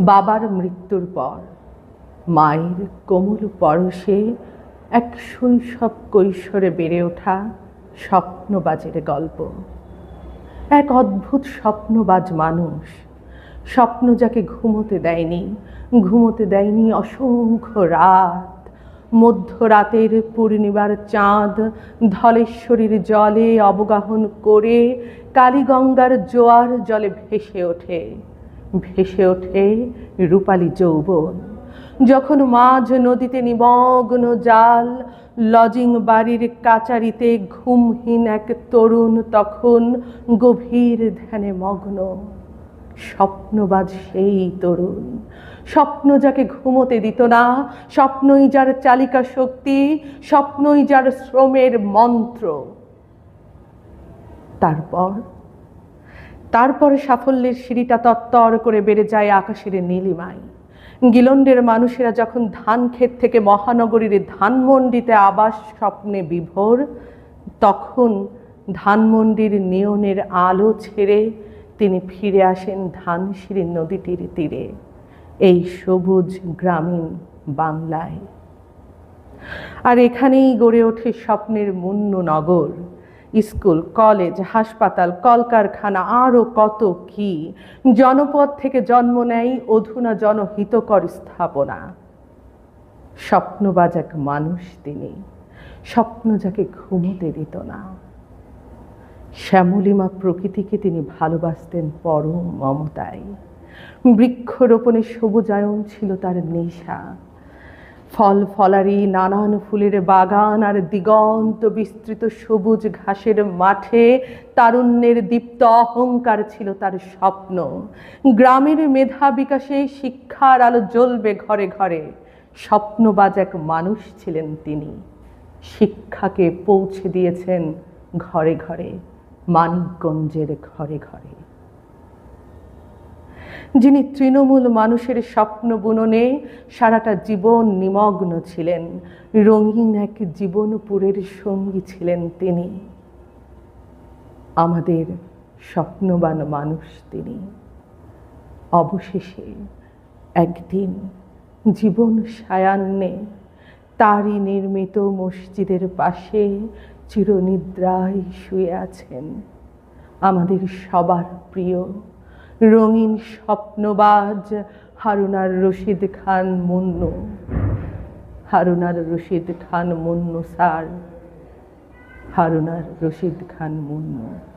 বাবার মৃত্যুর পর। মায়ের কোমল পরশে এক শৈশব কৈশোরে বেড়ে ওঠা স্বপ্নবাজের গল্প। এক অদ্ভুত স্বপ্নবাজ মানুষ। স্বপ্ন যাকে ঘুমোতে দেয়নি ঘুমোতে দেয়নি অসংখ্য রাত। মধ্যরাতের পূর্ণিমার চাঁদ ধলেশ্বরীর জলে অবগাহন করে কালীগঙ্গার জোয়ার জলে ভেসে ওঠে। ভেসে ওঠে রূপালী যৌবন। যখন মাঝ নদীতে নিমগ্ন জাল, লজিং বাড়ির কাচারিতে ঘুমহীন এক তরুণ তখন গভীর ধ্যানে মগ্ন। স্বপ্নবাজ সেই তরুণ। স্বপ্ন যাকে ঘুমোতে দিত না, স্বপ্নই যার চালিকা শক্তি, স্বপ্নই যার শ্রমের মন্ত্র। তারপর তারপরে সাফল্যের সিঁড়িটা তত্তর করে বেড়ে যায় আকাশের নীলিমায় গিলন্ডের মানুষেরা যখন ধান ক্ষেত থেকে মহানগরীর ধানমন্ডিতে আবাস স্বপ্নে বিভোর, তখন ধানমন্ডির নিয়নের আলো ছেড়ে তিনি ফিরে আসেন ধানসিঁড়ি নদীটির তীরে, এই সবুজ গ্রামীণ বাংলায়। আর এখানেই গড়ে ওঠে স্বপ্নের মুন্ন নগর। স্কুল, কলেজ, হাসপাতাল, কলকারখানা আরও কত কি। জনপদ থেকে জন্ম নেয় অধুনা জনহিতকর স্থাপনা। স্বপ্নবাজ এক মানুষ তিনি, স্বপ্ন যাকে ঘুমোতে দিত না। শ্যামলিমা প্রকৃতিকে তিনি ভালোবাসতেন পরম মমতায়। বৃক্ষরোপণে সবুজায়ন ছিল তার নেশা। ফল ফলারি, নানান ফুলের বাগান আর দিগন্ত বিস্তৃত সবুজ ঘাসের মাঠে তারুণ্যের দীপ্ত অহংকার ছিল তার স্বপ্ন। গ্রামের মেধা বিকাশে শিক্ষার আলো জ্বলবে ঘরে ঘরে। স্বপ্নবাজ এক মানুষ ছিলেন তিনি। শিক্ষাকে পৌঁছে দিয়েছেন ঘরে ঘরে, মানিকগঞ্জের ঘরে ঘরে। যিনি তৃণমূল মানুষের স্বপ্ন বুননে সারাটা জীবন নিমগ্ন ছিলেন, রঙিন এক জীবনপুরের সঙ্গী ছিলেন তিনি। আমাদের স্বপ্নবান মানুষ তিনি। অবশেষে একদিন জীবন সায়ান্নে তারই নির্মিত মসজিদের পাশে চিরনিদ্রায় শুয়ে আছেন আমাদের সবার প্রিয় রঙিন স্বপ্নবাজ হারুনার রশিদ খান মুন্নু। হারুনার রশিদ খান মুন্নু, স্যার। হারুনার রশিদ খান মুন্নু।